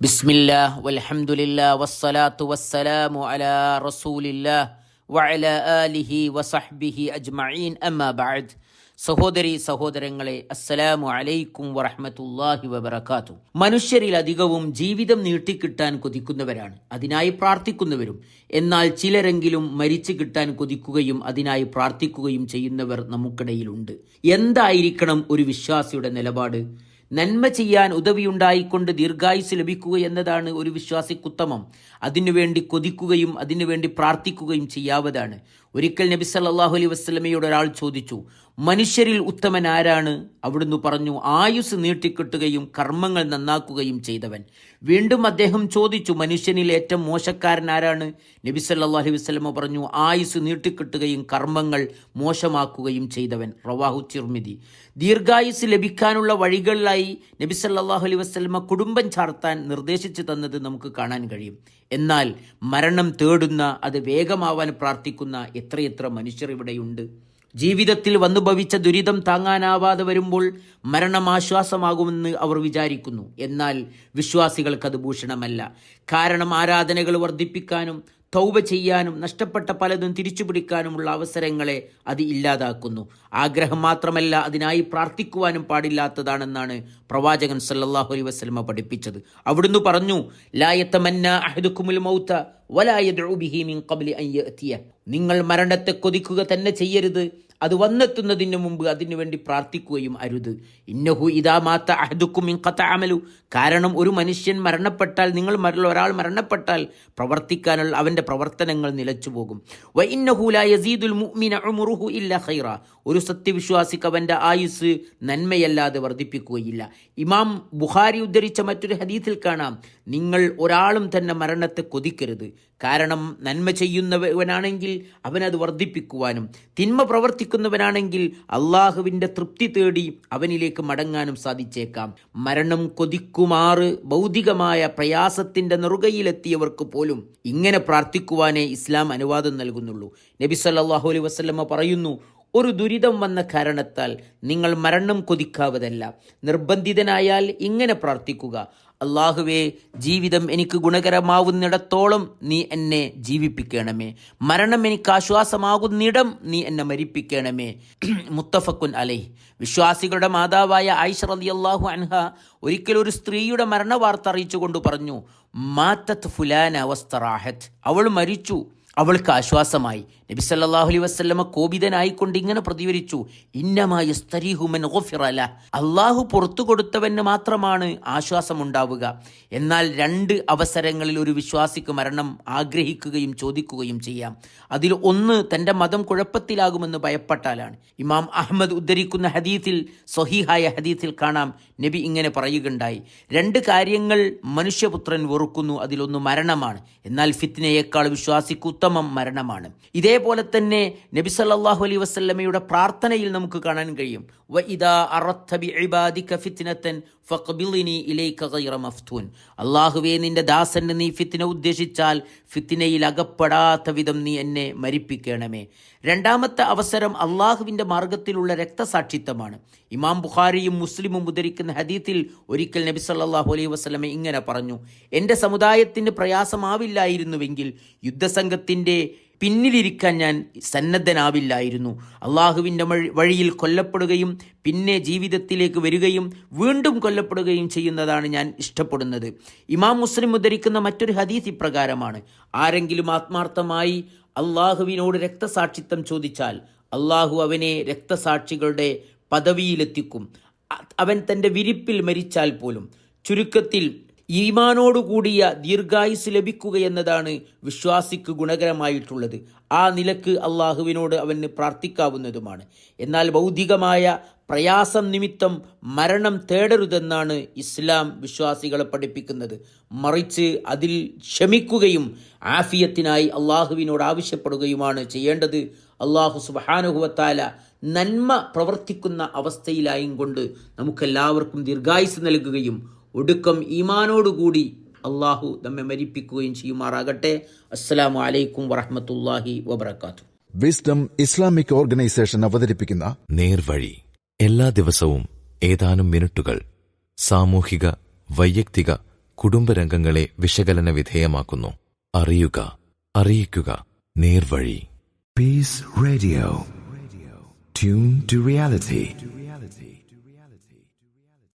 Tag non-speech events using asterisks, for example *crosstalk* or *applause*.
ബിസ്മില്ലാ വലഹമുല്ലാ വസ്സലാത്തു വസ്സലാമു അലാ റസൂലില്ലാ വഅല ആലിഹി വസഹ്ബിഹി അജ്മഈൻ അമ്മാ ബഅദ്. സഹോദരി സഹോദരങ്ങളെ അസ്സലാമു അലൈക്കും വറഹമത്തുല്ലാഹി വബർക്കാത്തു മനുഷ്യരിലധികവും ജീവിതം നീട്ടിക്കിട്ടാൻ കൊതിക്കുന്നവരാണ് അതിനായി പ്രാർത്ഥിക്കുന്നവരും. എന്നാൽ ചിലരെങ്കിലും മരിച്ചു കിട്ടാൻ കൊതിക്കുകയും അതിനായി പ്രാർത്ഥിക്കുകയും ചെയ്യുന്നവർ നമുക്കിടയിലുണ്ട്. എന്തായിരിക്കണം ഒരു വിശ്വാസിയുടെ നിലപാട്? നന്മ ചെയ്യാൻ ഉദവിയുണ്ടായിക്കൊണ്ട് ദീർഘായുസ് ലഭിക്കുക എന്നതാണ് ഒരു വിശ്വാസിക്കുത്തമം. അതിനുവേണ്ടി കൊതിക്കുകയും അതിനുവേണ്ടി പ്രാർത്ഥിക്കുകയും ചെയ്യാവതാണ്. ഒരിക്കൽ നബി സല്ലാഹു അലൈ വസ്ലമയോട് ഒരാൾ ചോദിച്ചു മനുഷ്യരിൽ ഉത്തമൻ ആരാണ് അവിടുന്ന് പറഞ്ഞു ആയുസ് നീട്ടിക്കിട്ടുകയും കർമ്മങ്ങൾ നന്നാക്കുകയും ചെയ്തവൻ. വീണ്ടും അദ്ദേഹം ചോദിച്ചു മനുഷ്യനിൽ ഏറ്റവും മോശക്കാരൻ ആരാണ്? നബി സല്ലാ അലൈഹി വസ്ലമ പറഞ്ഞു ആയുസ് നീട്ടിക്കിട്ടുകയും കർമ്മങ്ങൾ മോശമാക്കുകയും ചെയ്തവൻ. റവാഹു ചിർമിതി ദീർഘായുസ് ലഭിക്കാനുള്ള വഴികളിലായി നബി സല്ലാഹു അലൈഹി വസ്ലമ കുടുംബം ചാർത്താൻ നിർദ്ദേശിച്ചു തന്നത് നമുക്ക് കാണാൻ കഴിയും. എന്നാൽ മരണം തേടുന്ന അത് വേഗമാവാൻ പ്രാർത്ഥിക്കുന്ന എത്രയെത്ര മനുഷ്യർ ഇവിടെയുണ്ട്. ജീവിതത്തിൽ വന്നുഭവിച്ച ദുരിതം താങ്ങാനാവാതെ വരുമ്പോൾ മരണം ആശ്വാസമാകുമെന്ന് അവർ വിചാരിക്കുന്നു. എന്നാൽ വിശ്വാസികൾക്കത് ഭൂഷണമല്ല. കാരണം ആരാധനകൾ വർദ്ധിപ്പിക്കാനും തൗബ ചെയ്യാനും നഷ്ടപ്പെട്ട പലതും തിരിച്ചുപിടിക്കാനുമുള്ള അവസരങ്ങളെ അത് ഇല്ലാതാക്കുന്നു. ആഗ്രഹം മാത്രമല്ല അതിനായി പ്രാർത്ഥിക്കുവാനും പാടില്ലാത്തതാണെന്നാണ് പ്രവാചകൻ സല്ലല്ലാഹു അലൈഹി വസല്ലമ പഠിപ്പിച്ചത്. അവിടുന്ന് പറഞ്ഞു ലായത്തമന്ന അഹദുക്കുമുൽ മൗത്ത വലായദ്ഉ ദുബിഹി മിൻ ഖബ്ലി അൻ യഅതിയ. നിങ്ങൾ മരണത്തെ കൊതിക്കുക തന്നെ ചെയ്യരുത്. അത് വന്നെത്തുന്നതിന് മുമ്പ് അതിനുവേണ്ടി പ്രാർത്ഥിക്കുകയും അരുത്. ഇന്നഹു ഇതാ മാത്ത അഹദുക്കും ഇൻകത്ത അമലു. കാരണം ഒരു മനുഷ്യൻ മരണപ്പെട്ടാൽ നിങ്ങൾ ഒരാൾ മരണപ്പെട്ടാൽ പ്രവർത്തിക്കാനുള്ള അവന്റെ പ്രവർത്തനങ്ങൾ നിലച്ചു പോകും. ഇല്ല ഖൈറ. ഒരു സത്യവിശ്വാസിക്ക് അവന്റെ ആയുസ് നന്മയല്ലാതെ വർദ്ധിപ്പിക്കുകയില്ല. ഇമാം ബുഖാരി ഉദ്ധരിച്ച മറ്റൊരു ഹദീത്തിൽ കാണാം. നിങ്ങൾ ഒരാളും തന്നെ മരണത്തെ കൊതിക്കരുത്. കാരണം നന്മ ചെയ്യുന്നവനാണെങ്കിൽ അവനത് വർദ്ധിപ്പിക്കുവാനും തിന്മ പ്രവർത്തിക്കുന്നവനാണെങ്കിൽ അള്ളാഹുവിന്റെ തൃപ്തി തേടി അവനിലേക്ക് മടങ്ങാനും സാധിച്ചേക്കാം. മരണം കൊതിക്കുമാറ് ഭൗതികമായ പ്രയാസത്തിന്റെ നെറുകയിലെത്തിയവർക്ക് പോലും ഇങ്ങനെ പ്രാർത്ഥിക്കുവാനേ ഇസ്ലാം അനുവാദം നൽകുന്നുള്ളൂ. നബി സല്ലല്ലാഹു അലൈഹി വസല്ലമ പറയുന്നു ഒരു ദുരിതം വന്ന കാരണത്താൽ നിങ്ങൾ മരണം കൊതിക്കാവതല്ല. നിർബന്ധിതനായാൽ ഇങ്ങനെ പ്രാർത്ഥിക്കുക. അള്ളാഹുവേ ജീവിതം എനിക്ക് ഗുണകരമാവുന്നിടത്തോളം നീ എന്നെ ജീവിപ്പിക്കണമേ. മരണം എനിക്ക് ആശ്വാസമാകുന്നിടം നീ എന്നെ മരിപ്പിക്കണമേ. *clears throat* മുത്തഫക്കുൻ അലൈ വിശ്വാസികളുടെ മാതാവായ ആയിഷ റളിയല്ലാഹു അൻഹ ഒരിക്കൽ ഒരു സ്ത്രീയുടെ മരണ മരണവാർത്ത അറിയിച്ചുകൊണ്ട് പറഞ്ഞു മാത്തത്ത് ഫുലാന അവസ്തറാഹത്ത് അവൾ മരിച്ചു. അവൾക്ക് ആശ്വാസമായി. നബി അലൈഹി വസല്ലമ കോപിതനായിക്കൊണ്ട് ഇങ്ങനെ പ്രതികരിച്ചു. ഇന്നമായ സ്തരീഹുമൻ ഓഫിറല അള്ളാഹു പുറത്തു കൊടുത്തവന് മാത്രമാണ് ആശ്വാസമുണ്ടാവുക. എന്നാൽ രണ്ട് അവസരങ്ങളിൽ ഒരു വിശ്വാസിക്ക് മരണം ആഗ്രഹിക്കുകയും ചോദിക്കുകയും ചെയ്യാം. അതിൽ ഒന്ന് തന്റെ മതം കുഴപ്പത്തിലാകുമെന്ന് ഭയപ്പെട്ടാലാണ്. ഇമാം അഹമ്മദ് ഉദ്ധരിക്കുന്ന ഹദീത്തിൽ സ്വഹീഹായ ഹദീത്തിൽ കാണാം നബി ഇങ്ങനെ പറയുകയുണ്ടായി. രണ്ട് കാര്യങ്ങൾ മനുഷ്യപുത്രൻ വെറുക്കുന്നു. അതിലൊന്ന് മരണമാണ്. എന്നാൽ ഫിത്നയേക്കാൾ വിശ്വാസിക്ക് ഉത്തമം മരണമാണ്. ഇതേപോലെ തന്നെ നബി സല്ലല്ലാഹു അലൈഹി വസല്ലമയുടെ പ്രാർത്ഥനയിൽ നമുക്ക് കാണാൻ കഴിയും. വ മഫ്തൂൻ. അല്ലാഹുവേ നിന്റെ ദാസന് നീ ഫിത്തിന ഉദ്ദേശിച്ചാൽ ഫിത്തിനയിൽ അകപ്പെടാത്ത വിധം നീ എന്നെ മരിപ്പിക്കണമേ. രണ്ടാമത്തെ അവസരം അള്ളാഹുവിന്റെ മാർഗത്തിലുള്ള രക്തസാക്ഷിത്വമാണ്. ഇമാം ബുഖാരിയും മുസ്ലിമും ഉദ്ധരിക്കുന്ന ഹദീത്തിൽ ഒരിക്കൽ നബി സല്ലാഹു അലൈഹി വസ്ലമെ ഇങ്ങനെ പറഞ്ഞു എന്റെ സമുദായത്തിന് പ്രയാസമാവില്ലായിരുന്നുവെങ്കിൽ യുദ്ധസംഘത്തിന്റെ പിന്നിലിരിക്കാൻ ഞാൻ സന്നദ്ധനാവില്ലായിരുന്നു. അള്ളാഹുവിന്റെ വഴിയിൽ കൊല്ലപ്പെടുകയും പിന്നെ ജീവിതത്തിലേക്ക് വരികയും വീണ്ടും കൊല്ലപ്പെടുകയും ചെയ്യുന്നതാണ് ഞാൻ ഇഷ്ടപ്പെടുന്നത്. ഇമാം മുസ്ലിം ഉദ്ധരിക്കുന്ന മറ്റൊരു ഹദീസ് ഇപ്രകാരമാണ്. ആരെങ്കിലും ആത്മാർത്ഥമായി അള്ളാഹുവിനോട് രക്തസാക്ഷിത്വം ചോദിച്ചാൽ അള്ളാഹു അവനെ രക്തസാക്ഷികളുടെ പദവിയിലെത്തിക്കും. അവൻ തന്റെ വിരിപ്പിൽ മരിച്ചാൽ പോലും ചുരുക്കത്തിൽ ഈമാനോടുകൂടിയ ദീർഘായുസ് ലഭിക്കുക എന്നതാണ് വിശ്വാസിക്ക് ഗുണകരമായിട്ടുള്ളത്. ആ നിലയ്ക്ക് അള്ളാഹുവിനോട് അവന് പ്രാർത്ഥിക്കാവുന്നതുമാണ്. എന്നാൽ ഭൗതികമായ പ്രയാസം നിമിത്തം മരണം തേടരുതെന്നാണ് ഇസ്ലാം വിശ്വാസികളെ പഠിപ്പിക്കുന്നത്. മറിച്ച് അതിൽ ക്ഷമിക്കുകയും ആഫിയത്തിനായി അള്ളാഹുവിനോട് ആവശ്യപ്പെടുകയുമാണ് ചെയ്യേണ്ടത്. അള്ളാഹു സുബാനുഹുവത്താല നന്മ പ്രവർത്തിക്കുന്ന അവസ്ഥയിലായും കൊണ്ട് നമുക്കെല്ലാവർക്കും ദീർഘായുസ് നൽകുകയും ഒടുക്കം ഈമാനോടുകൂടി അള്ളാഹു നമ്മെ മരിപ്പിക്കുകയും ചെയ്യുമാറാകട്ടെ. അസ്സലാമു അലൈക്കും വറഹമത്തല്ലാഹി വബർക്കാത്തു വിസ്ഡം ഇസ്ലാമിക് ഓർഗനൈസേഷൻ അവതരിപ്പിക്കുന്ന നേർവഴി. എല്ലാ ദിവസവും ഏതാനും മിനിറ്റുകൾ സാമൂഹിക വൈയക്തിക കുടുംബരംഗങ്ങളെ വിശകലന വിധേയമാക്കുന്നു. അറിയുക അറിയിക്കുക. നേർവഴി. Peace radio tune to reality.